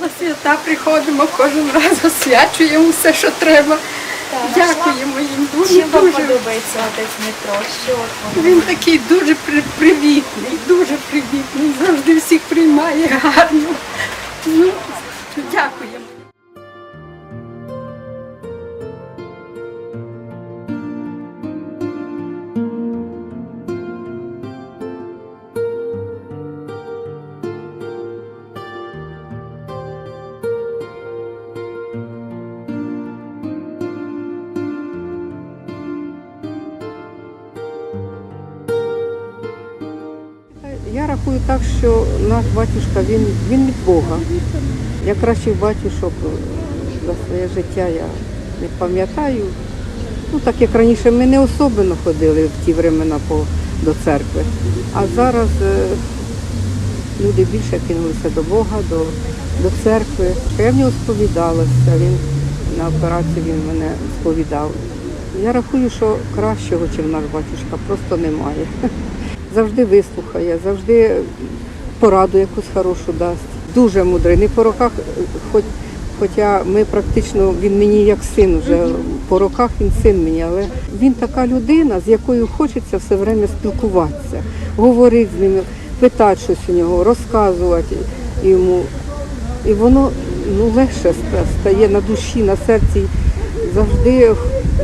На свята приходимо кожен раз, освячуємо все, що треба. Дякуємо їм дуже. Чим вам дуже. подобається отець Дмитро? Що от? Він такий дуже при- привітний, дуже привітний, завжди всіх приймає гарно. Ну, дякуємо. Рахую так, що наш батюшка він, він від Бога. Я кращих батюшок е, за своє життя я не пам'ятаю. Ну, так як раніше ми не особливо ходили в ті времена по, до церкви. А зараз е, люди більше кинулися до Бога, до, до церкви. Я в нього сповідалася, він на операції він мене сповідав. Я рахую, що кращого, ніж наш батюшка, просто немає. Завжди вислухає, завжди пораду якусь хорошу дасть. Дуже мудрий. Не по роках, хоч, хоча ми практично, він мені як син вже по роках він син мені, але він така людина, з якою хочеться все время спілкуватися, говорити з ним, питати щось у нього, розказувати йому. І воно ну, легше стає на душі, на серці. Завжди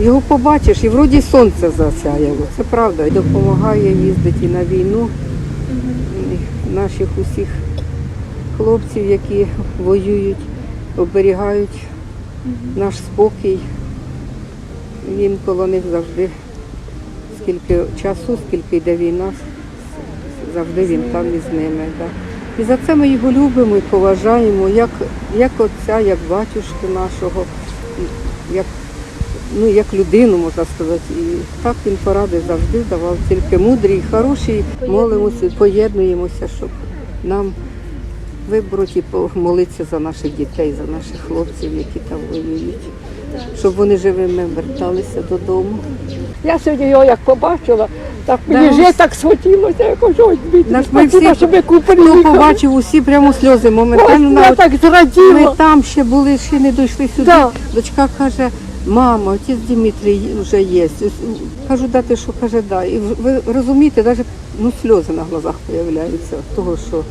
його побачиш, і вроді сонце засяяло. Це правда. І допомагає їздити на війну наших усіх хлопців, які воюють, оберігають наш спокій. Він коло них завжди, скільки часу, скільки йде війна, завжди він там із ними. Да. І за це ми його любимо і поважаємо, як, як отця, як батюшки нашого, як, ну, як людину, можна сказати. І так він поради завжди давав, тільки мудрі і хороші. Молимося, поєднуємося, щоб нам вибрати і помолитися за наших дітей, за наших хлопців, які там воюють, щоб вони живими верталися додому. Я сьогодні його як побачила, так Да, мені вже ось. так схотілося, я кажу, Нас ми спасибо, всі- що купили. Хто побачив усі прямо сльози моментально. Ось, я так Ми там ще були, ще не дійшли сюди. Да. Дочка каже, мама, отець Дмитрій вже є. Кажу, да ти що каже, да. І ви розумієте, навіть ну, сльози на глазах з'являються, того, що,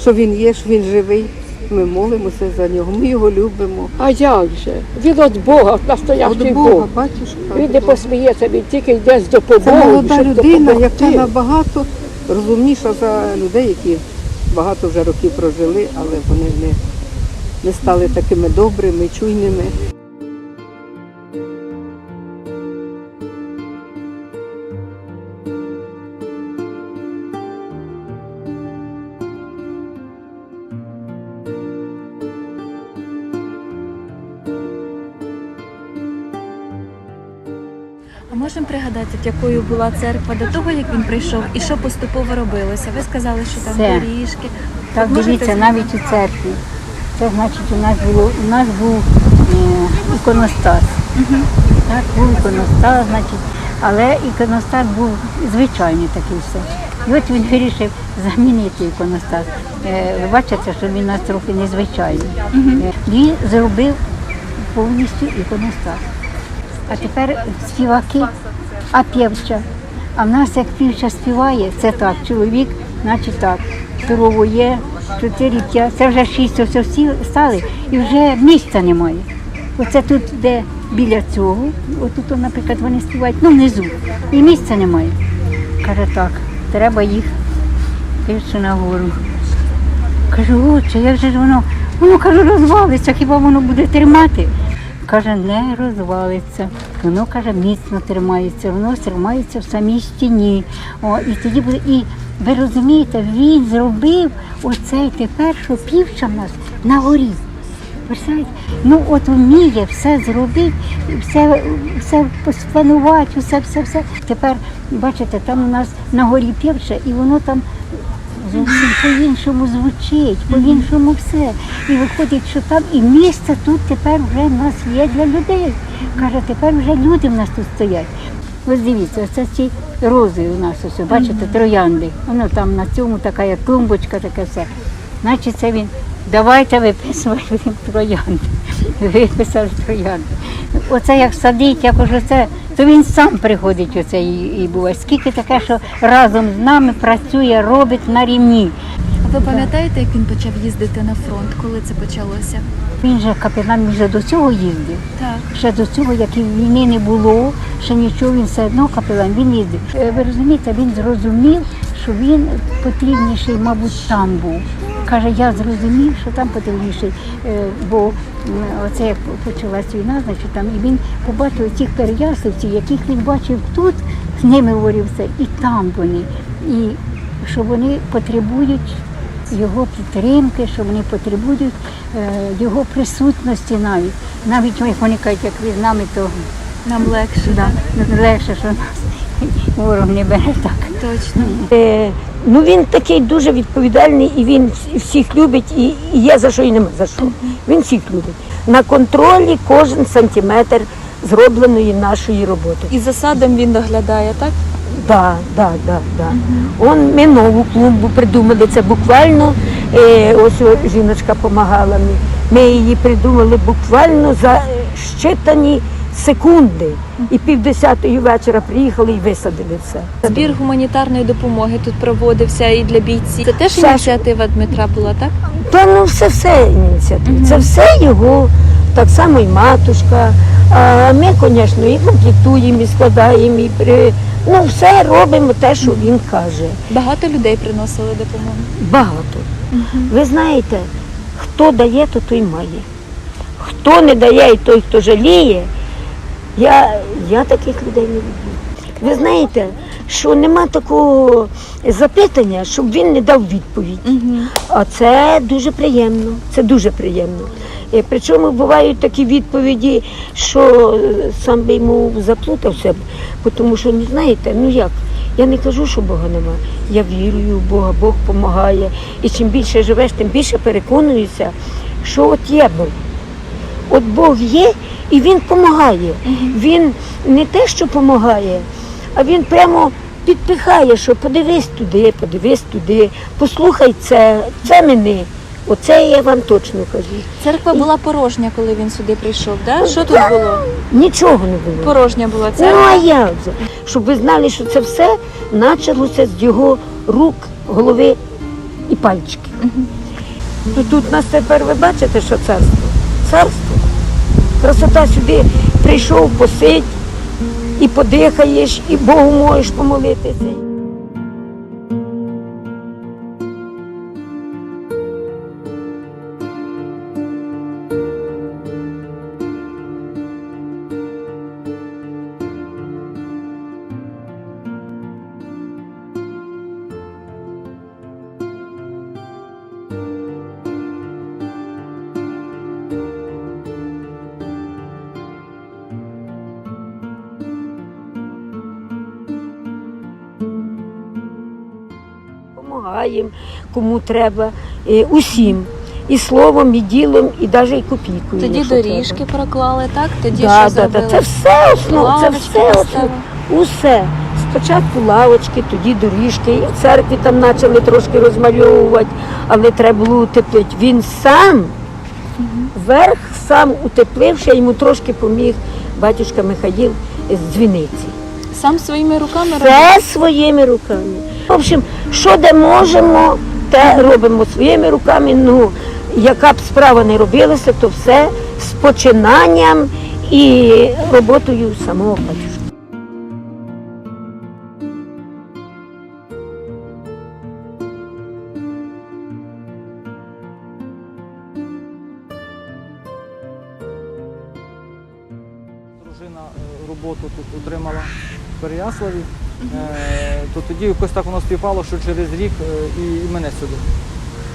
що він є, що він живий. Ми молимося за нього, ми його любимо. А як же? Він від Бога, настоящий Бог. Бога, батюшка. Він не посміється, він тільки йде з Це молода людина, яка набагато розумніша за людей, які багато вже років прожили, але вони не, не стали такими добрими, чуйними. 20, якою була церква до того, як він прийшов, і що поступово робилося? Ви сказали, що там Все. доріжки. Так, Можете дивіться, зробити? навіть у церкві. Це значить, у нас було у нас був е, іконостас. Угу. Так, був іконостас, значить, але іконостас був звичайний такий все. І от він вирішив замінити іконостас. Е, ви бачите, що він у нас трохи незвичайний. Угу. І зробив повністю іконостас. А тепер співаки а півча. А в нас як півча співає, це так, чоловік, значить так, здорово є, чотири, п'ять, це вже шість, ось всі стали, і вже місця немає. Оце тут, де біля цього, отут, наприклад, вони співають, ну внизу, і місця немає. Каже, так, треба їх півчу нагору. Кажу, отче, як же ж воно? Воно каже, розвалиться, хіба воно буде тримати? Каже, не розвалиться. Воно каже, міцно тримається, воно тримається в самій стіні. О, і тоді буде. І ви розумієте, він зробив оцей тепер, що півча в нас на горі. Ну от вміє все зробити, все, все спланувати, все, все, все. Тепер, бачите, там у нас на горі півче, і воно там зовсім по-іншому звучить, по-іншому все. І виходить, що там і місце тут тепер вже в нас є для людей. Каже, тепер вже люди в нас тут стоять. Ось дивіться, ось ці рози у нас ось, бачите, троянди. Воно там на цьому така як клумбочка, таке все. Значить, це він. Давайте виписувати троянди. Виписав троянди. Оце як садить, як уже це, то він сам приходить оце і, і буває. Скільки таке, що разом з нами працює, робить на рівні. Ви пам'ятаєте, як він почав їздити на фронт, коли це почалося? Він же капітан вже до цього їздив. Так. Ще до цього, як і війни не було, ще нічого, він все одно капелан, він їздив. Е, Ви розумієте, він зрозумів, що він потрібніший, мабуть, там був. Каже, я зрозумів, що там потрібніший, е, бо оце як почалась війна, значить там і він побачив цих переяславців, яких він бачив тут, з ними говорив все, і там вони. І що вони потребують його підтримки, що вони потребують е, його присутності навіть. Навіть як вони кажуть, як ви з нами, то Нам легше. да, легше, що нас ворог не бере так. Точно. Е, ну він такий дуже відповідальний і він всіх любить, і, і є за що і нема за що. Він всіх любить. На контролі кожен сантиметр зробленої нашої роботи. І за садом він доглядає, так? Да, да, да. Он, ми нову клумбу придумали. Це буквально е, ось о, жіночка допомагала мені. Ми її придумали буквально за е, щитані секунди. І півдесятої вечора приїхали і висадили все. Збір гуманітарної допомоги тут проводився і для бійців. Це теж Саш- ініціатива Дмитра була, так? Та ну все все ініціатива. Це все його, так само і матушка. А ми, звісно, і комплектуємо, і складаємо, і при... ну все робимо те, що він каже. Багато людей приносили допомогу. Багато. Ви знаєте, хто дає, то той має. Хто не дає, і той, хто жаліє, я, я таких людей не люблю. Ви знаєте, що нема такого запитання, щоб він не дав відповідь. А це дуже приємно. Це дуже приємно. Е, Причому бувають такі відповіді, що сам би йому заплутався, тому що не знаєте, ну як. Я не кажу, що Бога нема. Я вірую в Бога, Бог допомагає. І чим більше живеш, тим більше переконуюся, що от є Бог. От Бог є і Він допомагає. Він не те, що допомагає, а він прямо підпихає, що подивись туди, подивись туди, послухай це, це мене. Оце я вам точно кажу. Церква була порожня, коли він сюди прийшов, да? Що тут було? Нічого не було. Порожня була Ну а церква. як? Щоб ви знали, що це все почалося з його рук, голови і пальчики. Ну, тут нас тепер ви бачите, що царство? Царство. Красота сюди прийшов, посидь і подихаєш, і Богу можеш помолитися. Помагаємо, кому треба, е, усім. І словом, і ділом, і навіть і копійкою. Тоді доріжки треба. проклали, так? Тоді Да, що да, зробили? да. Це все основа, це все поставили. Усе. Спочатку лавочки, тоді доріжки. І в церкві там почали трошки розмальовувати, але треба було утеплити. Він сам, верх сам утеплив, ще йому трошки поміг батюшка Михаїл з дзвіниці. Сам своїми руками робив? Все своїми руками. В общем, що де можемо, те робимо своїми руками. Ну, яка б справа не робилася, то все з починанням і роботою самого батюшки. Дружина е, роботу тут отримала в Переяславі, то тоді якось так воно співпало, що через рік е, і, і мене сюди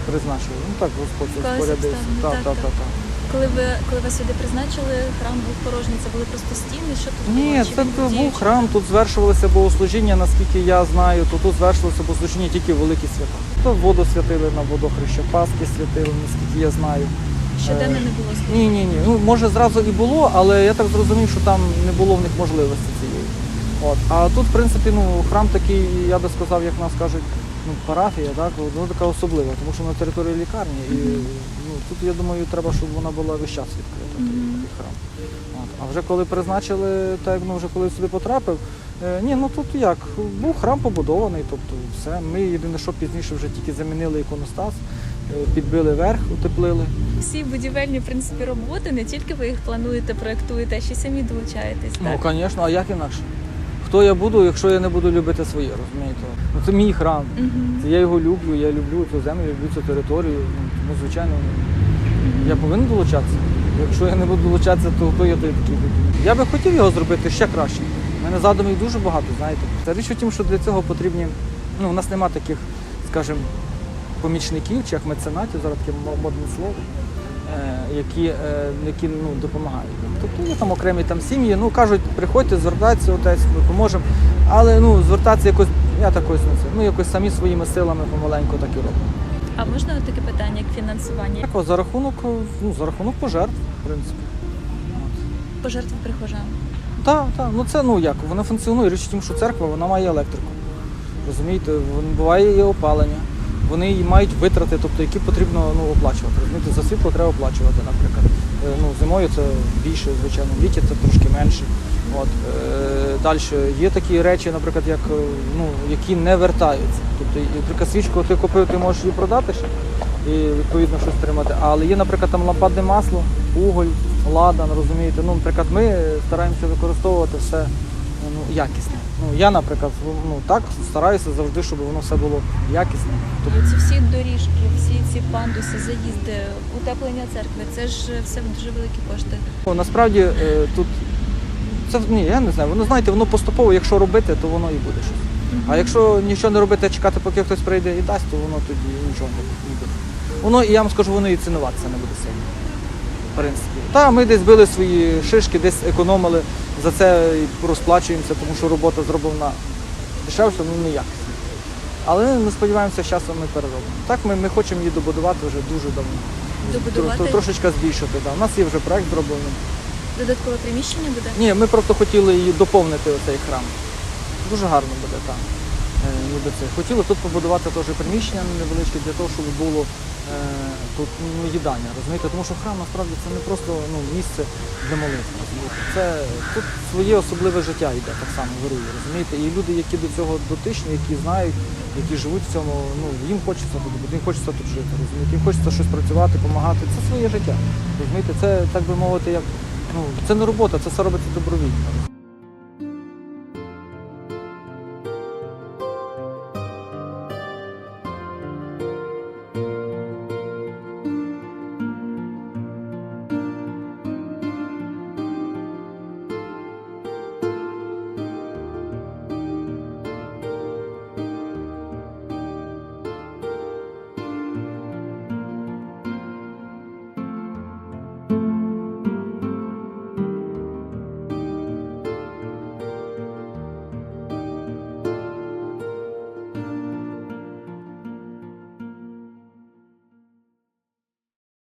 призначили. Ну так Господь Колись розпорядився. Так, так, так. Коли ви коли вас сюди призначили, храм був порожній, це були просто стіни, що тут Ні, було? Чи це був діючий? храм, тут звершувалися богослужіння, наскільки я знаю, то тут звершувалися богослужіння тільки великі свята. То воду святили на водохреща, Пасхи святили, наскільки я знаю. Щоденно не було? Ні, ні, ні. Ну може зразу і було, але я так зрозумів, що там не було в них можливості. От. А тут, в принципі, ну, храм такий, я би сказав, як нас кажуть, ну, парафія, так, ну, така особлива, тому що на території лікарні. І ну, тут, я думаю, треба, щоб вона була весь час відкрита, той храм. От. А вже коли призначили, так як ну, вже коли сюди потрапив, е, ні, ну тут як, був храм побудований, тобто все. Ми єдине, що пізніше вже тільки замінили іконостас, е, підбили верх, утеплили. Всі будівельні в принципі роботи, не тільки ви їх плануєте, проектуєте, а ще й самі долучаєтесь. Ну, звісно, а як інакше? Хто я буду, якщо я не буду любити своє, розумієте? Ну, це мій храм. Мгм. Це я його люблю, я люблю цю землю, люблю цю територію. Ну, тому, звичайно, я повинен долучатися. Якщо я не буду долучатися, то хто я той такий буду? Я би хотів його зробити ще краще. У мене задумів дуже багато, знаєте. Та річ у тім, що для цього потрібні. Ну, у нас нема таких, скажімо, помічників чи як меценатів, зараз таке модне слово. Е, Які, е, які ну, допомагають. Тобто є там окремі там сім'ї, ну кажуть, приходьте, звертайтеся, отець, ми поможемо. Але ну, звертатися якось, я так на це, ну якось самі своїми силами помаленьку так і робимо. А можна таке питання, як фінансування? Так, за рахунок, ну, за рахунок пожертв, в принципі. Пожертви прихожан? Так, так. Ну це ну як, вона функціонує. Річ в тім, що церква вона має електрику. Розумієте, буває і опалення. Вони її мають витрати, тобто які потрібно ну, оплачувати. За світло треба оплачувати, наприклад. Е, Ну, зимою це більше, звичайно, в літі це трошки менше. От, е, далі є такі речі, наприклад, як, е, ну, які не вертаються. Тобто, наприклад, свічку ти купив, ти можеш її продати ще і відповідно щось отримати. Але є, наприклад, там лампадне масло, уголь, ладан, розумієте. Ну, наприклад, ми стараємося використовувати все ну, якісне. Ну, я, наприклад, ну, так стараюся завжди, щоб воно все було якісне. Тобто, ці всі доріжки, всі ці пандуси, заїзди, утеплення церкви, це ж все дуже великі кошти. Ну, насправді е, тут це ні, я не знаю. Воно знаєте, воно поступово, якщо робити, то воно і буде щось. А якщо нічого не робити, а чекати, поки хтось прийде і дасть, то воно тоді нічого не буде. Воно, і я вам скажу, воно і цінуватися не буде сильно. В принципі. Та ми десь били свої шишки, десь економили, за це розплачуємося, тому що робота зроблена дешевше, ну неякісно. Але ми сподіваємося, з часом ми переробимо. Так ми, ми хочемо її добудувати вже дуже давно. Добудувати? Тро- Трошечки збільшити. Да. У нас є вже проект зроблений. Додаткове приміщення буде? Ні, ми просто хотіли її доповнити оцей храм. Дуже гарно буде там. Е. Хотіли тут побудувати теж приміщення невеличке для того, щоб було тут ну, їдання, розумієте? Тому що храм насправді це не просто ну, місце для молитви. Це тут своє особливе життя йде так само вирує, розумієте? І люди, які до цього дотичні, які знають, які живуть в цьому, ну їм хочеться тут бути, їм хочеться тут жити, розумієте? Їм хочеться щось працювати, допомагати. Це своє життя. Розумієте, це так би мовити, як ну це не робота, це все робиться добровільно.